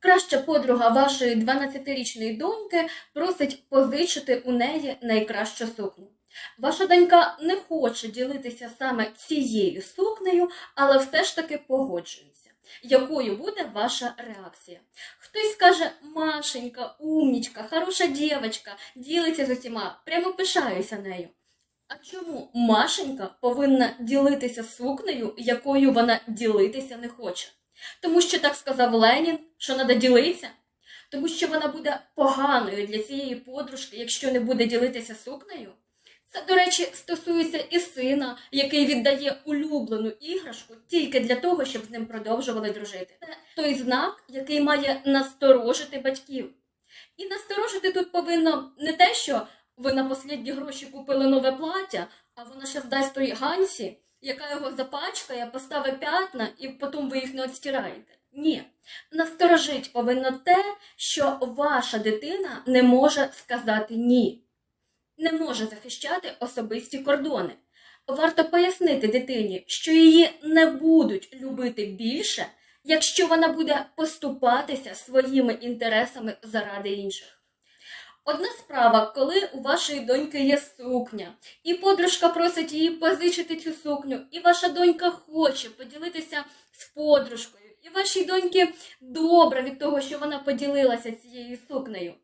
Краща подруга вашої 12-річної доньки просить позичити у неї найкращу сукню. Ваша донька не хоче ділитися саме цією сукнею, але все ж таки погоджується. Якою буде ваша реакція? Хтось скаже Машенька, умнічка, хороша дівчинка, ділиться з усіма, прямо пишаюся нею. А чому Машенька повинна ділитися сукнею, якою вона ділитися не хоче? Тому що так сказав Ленін, що треба ділитися. Тому що вона буде поганою для цієї подружки, якщо не буде ділитися сукнею. Це, до речі, стосується і сина, який віддає улюблену іграшку тільки для того, щоб з ним продовжували дружити. Це той знак, який має насторожити батьків. І насторожити тут повинно не те, що ви на гроші купили нове плаття, а вона ще дасть той Гансі, яка його запачкає, поставить п'ятна, і потім ви їх не відстираєте. Ні. Насторожить повинно те, що ваша дитина не може сказати ні, не може захищати особисті кордони. Варто пояснити дитині, що її не будуть любити більше, якщо вона буде поступатися своїми інтересами заради інших. Одна справа, коли у вашої доньки є сукня, і подружка просить її позичити цю сукню, і ваша донька хоче поділитися з подружкою, і вашій доньки добре від того, що вона поділилася цією сукнею.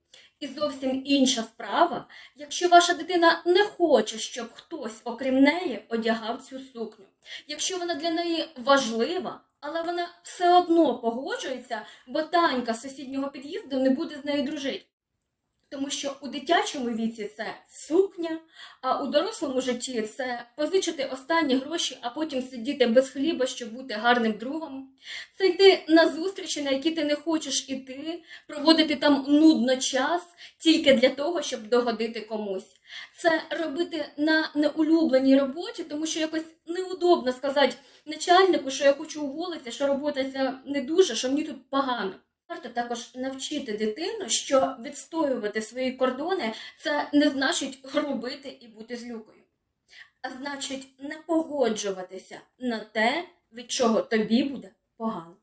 І зовсім інша справа, якщо ваша дитина не хоче, щоб хтось, окрім неї, одягав цю сукню. Якщо вона для неї важлива, але вона все одно погоджується, бо танька з сусіднього під'їзду не буде з нею дружити. Тому що у дитячому віці це сукня, а у дорослому житті це позичити останні гроші, а потім сидіти без хліба, щоб бути гарним другом. Це йти на зустрічі, на які ти не хочеш іти, проводити там нудно час тільки для того, щоб догодити комусь. Це робити на неулюбленій роботі, тому що якось неудобно сказати начальнику, що я хочу уволитися, що робота ця не дуже, що мені тут погано. Варто також навчити дитину, що відстоювати свої кордони це не значить грубити і бути злюкою, а значить не погоджуватися на те, від чого тобі буде погано.